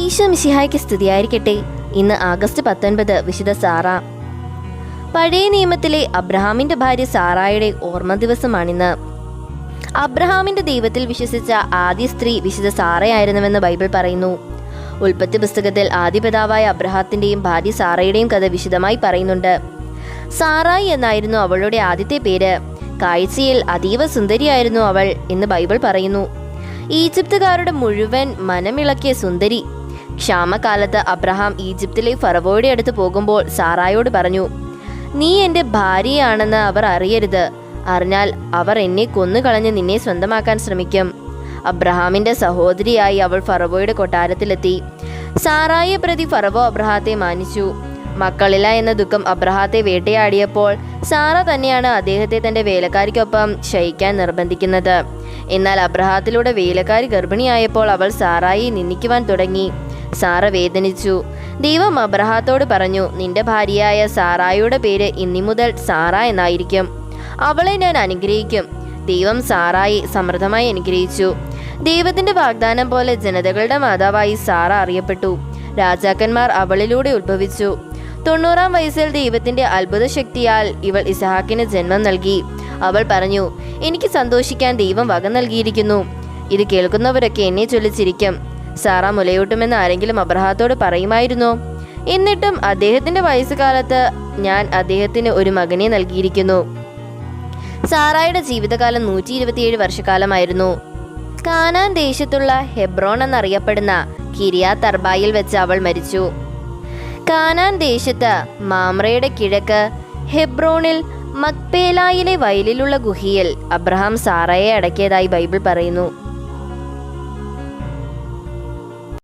ഈശോ മിശിഹായ്ക്ക് സ്തുതിയായിരിക്കട്ടെ. ഇന്ന് ആഗസ്റ്റ് പത്തൊൻപത് വിശുദ്ധ സാറ. പഴയ നിയമത്തിലെ അബ്രഹാമിന്റെ ഭാര്യ സാറായുടെ ഓർമ്മ ദിവസമാണിന്ന്. അബ്രഹാമിന്റെ ദൈവത്തിൽ വിശ്വസിച്ച ആദ്യ സ്ത്രീ വിശുദ്ധ സാറയായിരുന്നുവെന്ന് ബൈബിൾ പറയുന്നു. ഉൽപ്പത്തി പുസ്തകത്തിൽ ആദ്യ പിതാവായ അബ്രഹാത്തിന്റെയും ഭാര്യ സാറയുടെയും കഥ വിശദമായി പറയുന്നുണ്ട്. സാറായി എന്നായിരുന്നു അവളുടെ ആദ്യത്തെ പേര്. കാഴ്ചയിൽ അതീവ സുന്ദരിയായിരുന്നു അവൾ എന്ന് ബൈബിൾ പറയുന്നു. ഈജിപ്തുകാരുടെ മുഴുവൻ മനമിളക്കിയ സുന്ദരി ക്ഷാമകാലത്ത് അബ്രഹാം ഈജിപ്തിലെ ഫറവോയുടെ അടുത്ത് പോകുമ്പോൾ സാറായോട് പറഞ്ഞു നീ എന്റെ ഭാര്യയാണെന്ന് അവർ അറിയരുത്. അറിഞ്ഞാൽ അവർ എന്നെ കൊന്നുകളഞ്ഞ് നിന്നെ സ്വന്തമാക്കാൻ ശ്രമിക്കും. അബ്രഹാമിന്റെ സഹോദരിയായി അവൾ ഫറവോയുടെ കൊട്ടാരത്തിലെത്തി. സാറായെ പ്രതി ഫറവോ അബ്രഹാത്തെ മാനിച്ചു. മക്കളില്ല എന്ന ദുഃഖം അബ്രഹാത്തെ വേട്ടയാടിയപ്പോൾ സാറ തന്നെയാണ് അദ്ദേഹത്തെ തന്റെ വേലക്കാരിക്കൊപ്പം ശയിക്കാൻ നിർബന്ധിക്കുന്നത്. എന്നാൽ അബ്രഹാത്തിലൂടെ വേലക്കാരി ഗർഭിണിയായപ്പോൾ അവൾ സാറായി നിന്ദിക്കുവാൻ തുടങ്ങി. സാറ വേദനിച്ചു. ദൈവം അബ്രഹാത്തോട് പറഞ്ഞു നിന്റെ ഭാര്യയായ സാറായുടെ പേര് ഇന്നി മുതൽ സാറ എന്നായിരിക്കും. അവളെ ഞാൻ അനുഗ്രഹിക്കും. ദൈവം സാറായി സമൃദ്ധമായി അനുഗ്രഹിച്ചു. ദൈവത്തിന്റെ വാഗ്ദാനം പോലെ ജനതകളുടെ മാതാവായി സാറ അറിയപ്പെട്ടു. രാജാക്കന്മാർ അവളിലൂടെ ഉത്ഭവിച്ചു. തൊണ്ണൂറാം വയസ്സിൽ ദൈവത്തിന്റെ അത്ഭുത ശക്തിയാൽ ഇവൾ ഇസഹാക്കിന് ജന്മം നൽകി. അവൾ പറഞ്ഞു എനിക്ക് സന്തോഷിക്കാൻ ദൈവം വക നൽകിയിരിക്കുന്നു. ഇത് കേൾക്കുന്നവരൊക്കെ എന്നെ ചൊല്ലിച്ചിരിക്കും. സാറ മുലയൂട്ടുമെന്ന് ആരെങ്കിലും അബ്രഹാത്തോട് പറയുമായിരുന്നോ? എന്നിട്ടും അദ്ദേഹത്തിന്റെ വയസ്സുകാലത്ത് ഞാൻ അദ്ദേഹത്തിന് ഒരു മകനെ നൽകിയിരിക്കുന്നു. സാറായുടെ ജീവിതകാലം നൂറ്റി ഇരുപത്തിയേഴ് വർഷക്കാലമായിരുന്നു. കാനാൻ ദേശത്തുള്ള ഹെബ്രോൺ എന്നറിയപ്പെടുന്ന കിരിയാ തർബായിൽ വെച്ച് അവൾ മരിച്ചു. കാനാൻ ദേശത്ത് മാമ്രയുടെ കിഴക്ക് ഹെബ്രോണിൽ മക്പേലായിലെ വയലിലുള്ള ഗുഹിയിൽ അബ്രഹാം സാറയെ അടക്കിയതായി ബൈബിൾ പറയുന്നു.